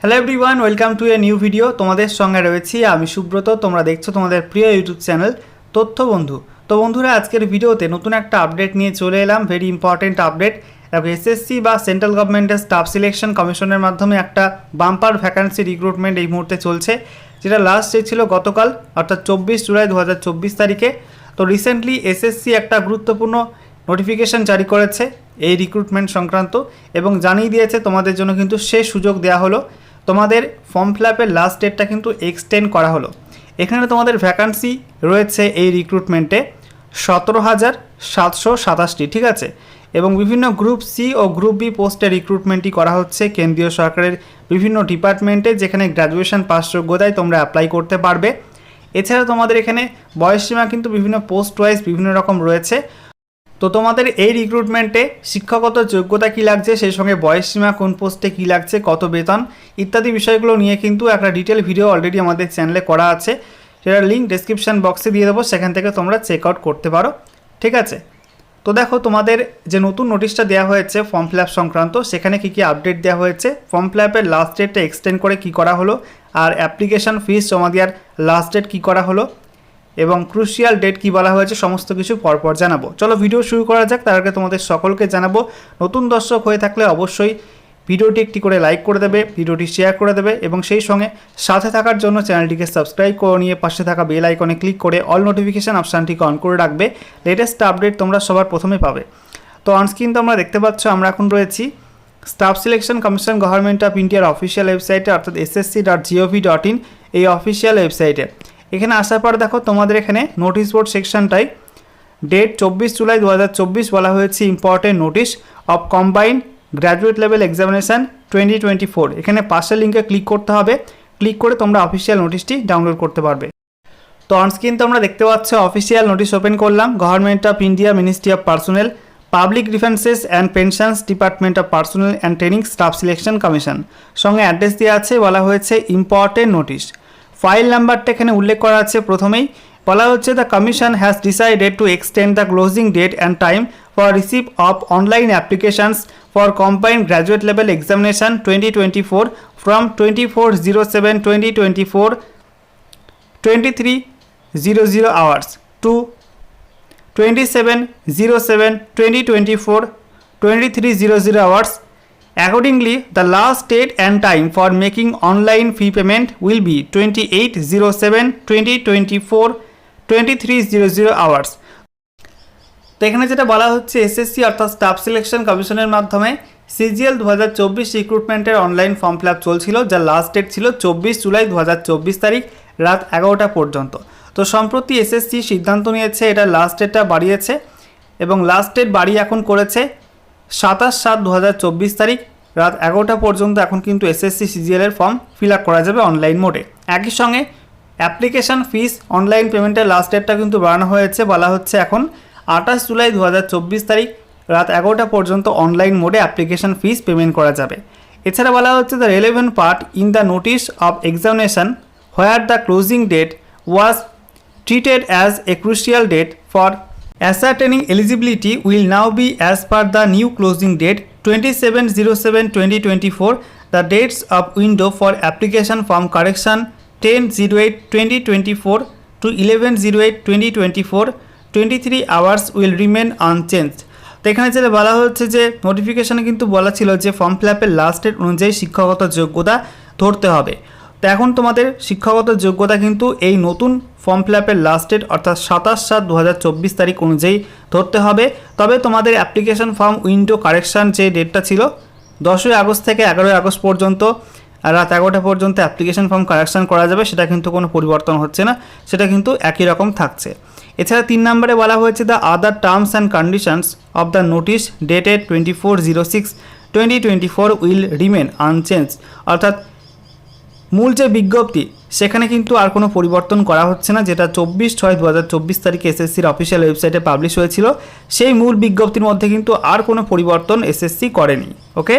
Hello everyone welcome to a new video তোমাদের সঙ্গে রয়েছি আমি সুব্রত, তোমরা দেখছ তোমাদের প্রিয় ইউটিউব চ্যানেল তথ্য বন্ধু। তো বন্ধুরা, আজকের ভিডিওতে নতুন একটা আপডেট নিয়ে চলে এলাম ভেরি ইম্পর্টেন্ট আপডেট এসএসসি বা সেন্ট্রাল গভর্নমেন্টের স্টাফ সিলেকশন কমিশনের মাধ্যমে একটা বাম্পার ভ্যাকান্সি রিক্রুটমেন্ট এই মুহূর্তে চলছে, যেটা লাস্ট ছিল গতকাল, অর্থাৎ চব্বিশ জুলাই দু হাজার চব্বিশ তারিখে। তো রিসেন্টলি এসএসসি একটা গুরুত্বপূর্ণ নোটিফিকেশন জারি করেছে এই রিক্রুটমেন্ট সংক্রান্ত, এবং জানিয়ে দিয়েছে তোমাদের জন্য কিন্তু শেষ সুযোগ দেওয়া হলো। তোমাদের ফর্ম ফিল আপের লাস্ট ডেটটা কিন্তু এক্সটেন্ড করা হলো। এখানে তোমাদের ভ্যাকান্সি রয়েছে এই রিক্রুটমেন্টে সতেরো হাজার সাতশো সাতাশটি, ঠিক আছে? এবং বিভিন্ন গ্রুপ সি ও গ্রুপ বি পোস্টে রিক্রুটমেন্টই করা হচ্ছে কেন্দ্রীয় সরকারের বিভিন্ন ডিপার্টমেন্টে যেখানে গ্র্যাজুয়েশন পাস যোগ্যতায় তোমরা অ্যাপ্লাই করতে পারবে। এছাড়া তোমাদের এখানে বয়সসীমা কিন্তু বিভিন্ন পোস্ট ওয়াইজ বিভিন্ন রকম রয়েছে। তো তোমাদের এই রিক্রুটমেন্টে শিক্ষাগত যোগ্যতা কী লাগছে, সেই সঙ্গে বয়সসীমা কোন পোস্টে কী লাগছে, কত বেতন, ইত্যাদি বিষয়গুলো নিয়ে কিন্তু একটা ডিটেল ভিডিও অলরেডি আমাদের চ্যানেলে করা আছে। সেটার লিঙ্ক ডেসক্রিপশান বক্সে দিয়ে দেবো, সেখান থেকে তোমরা চেক আউট করতে পারো। ঠিক আছে? তো দেখো, তোমাদের যে নতুন নোটিশটা দেওয়া হয়েছে ফর্ম ফিল সংক্রান্ত, সেখানে কী কী আপডেট দেওয়া হয়েছে ফর্ম ফিল লাস্ট ডেটটা এক্সটেন্ড করে কী করা হলো, আর অ্যাপ্লিকেশান ফিস জমা দেওয়ার লাস্ট ডেট কী করা হলো এবং ক্রুশিয়াল ডেট কি বলা হয়েছে সমস্ত কিছু পরপর জানাব। চলো ভিডিও শুরু করা যাক, তার আগে তোমাদের সকলকে জানাব, নতুন দর্শক হয়ে থাকলে অবশ্যই ভিডিওটি একটি করে লাইক করে দেবে, ভিডিওটি শেয়ার করে দেবে এবং সেই সঙ্গে সাথে থাকার জন্য চ্যানেলটিকে সাবস্ক্রাইব করে নিয়ে পাশে থাকা বেল আইকনে ক্লিক করে অল নোটিফিকেশান অপশানটিকে অন করে রাখবে লেটেস্ট আপডেট তোমরা সবার প্রথমে পাবে। তো অনস্ক্রিন তোমরা দেখতে পাচ্ছ, আমরা এখন রয়েছি staff selection commission government of ইন্ডিয়ার অফিসিয়াল ওয়েবসাইটে অর্থাৎ SSC dot gov dot in এই অফিসিয়াল ওয়েবসাইটে এখানে আসার পর দেখো তোমাদের এখানে নোটিশ বোর্ড সেকশনটাই ডেট চব্বিশ জুলাই দু হাজার চব্বিশ বলা হয়েছে important notice of combined graduate level examination twenty twenty four এখানে পাশের লিঙ্কে ক্লিক করতে হবে। ক্লিক করে তোমরা অফিসিয়াল নোটিশটি ডাউনলোড করতে পারবে। তো অনস্ক্রিন তোমরা দেখতে পাচ্ছ অফিসিয়াল নোটিশ ওপেন করলাম। Government of India ministry of personnel public defences and pensions department of personnel and training staff selection commission সঙ্গে অ্যাড্রেস দেওয়া আছে, বলা হয়েছে ইম্পর্টেন্ট নোটিশ ফাইল নাম্বারটা এখানে উল্লেখ করা আছে প্রথমেই। বলা হচ্ছে the commission has decided to extend the closing date and time for receive of online applications for combined graduate level examination twenty twenty four from twenty four zero seven twenty twenty four twenty three zero zero hours to twenty seven zero seven twenty twenty four twenty three zero zero hours Accordingly, the last date and time for making online fee payment will be 2807-2024 2300 hours. তো এখানে যেটা বলা হচ্ছে SSC অর্থাৎ staff selection কমিশনের মাধ্যমে CGL দু হাজার চব্বিশ রিক্রুটমেন্টের অনলাইন ফর্ম ফিল আপ চলছিল যার লাস্ট ডেট ছিল চব্বিশ জুলাই দু হাজার চব্বিশ তারিখ রাত এগারোটা পর্যন্ত তো সম্প্রতি এসএসসি সিদ্ধান্ত নিয়েছে এটা লাস্ট ডেটটা বাড়িয়েছে এবং লাস্ট ডেট বাড়িয়ে এখন করেছে সাতাশ সাত দু তারিখ রাত এগারোটা পর্যন্ত এখন কিন্তু এসএসসি সিজিএলের ফর্ম ফিল আপ করা যাবে অনলাইন মোডে একই সঙ্গে অ্যাপ্লিকেশান ফিস অনলাইন পেমেন্টের লাস্ট ডেটটা কিন্তু বাড়ানো হয়েছে, বলা হচ্ছে এখন আঠাশ জুলাই দু হাজার চব্বিশ তারিখ রাত এগারোটা পর্যন্ত অনলাইন মোডে অ্যাপ্লিকেশান ফিস পেমেন্ট করা যাবে। এছাড়া বলা হচ্ছে the relevant part in the notice of examination where the closing date was treated as a crucial date for ascertaining eligibility will now be as per the new closing date twenty seven zero seven twenty twenty four the dates of window for application form correction ten zero eight twenty twenty four to eleven zero eight twenty twenty four twenty three hours will remain unchanged তো এখানে যেটা বলা হচ্ছে যে নোটিফিকেশানে কিন্তু বলা ছিল যে ফর্ম ফিল আপের লাস্ট ডেট অনুযায়ী শিক্ষাগত যোগ্যতা ধরতে হবে। তো এখন তোমাদের শিক্ষাগত যোগ্যতা কিন্তু এই নতুন ফর্ম ফিল আপের লাস্ট ডেট অর্থাৎ সাতাশ সাত দু তারিখ অনুযায়ী ধরতে হবে। তবে তোমাদের অ্যাপ্লিকেশন ফর্ম উইন্ডো কারেকশান যে ডেটটা ছিল, দশই আগস্ট থেকে এগারোই আগস্ট পর্যন্ত রাত এগারোটা পর্যন্ত অ্যাপ্লিকেশন ফর্ম কারেকশান করা যাবে, সেটা কিন্তু কোনো পরিবর্তন হচ্ছে না, সেটা কিন্তু একই রকম থাকছে। এছাড়া তিন নম্বরে বলা হয়েছে the other terms and conditions of the notice dated twenty four zero six twenty twenty four will remain unchanged অর্থাৎ মূল যে বিজ্ঞপ্তি, সেখানে কিন্তু আর কোনো পরিবর্তন করা হচ্ছে না, যেটা চব্বিশ ছয় দু হাজার চব্বিশ তারিখে এসএসসির অফিসিয়াল ওয়েবসাইটে পাবলিশ হয়েছিল। সেই মূল বিজ্ঞপ্তির মধ্যে কিন্তু আর কোনো পরিবর্তন এসএসসি করেনি ওকে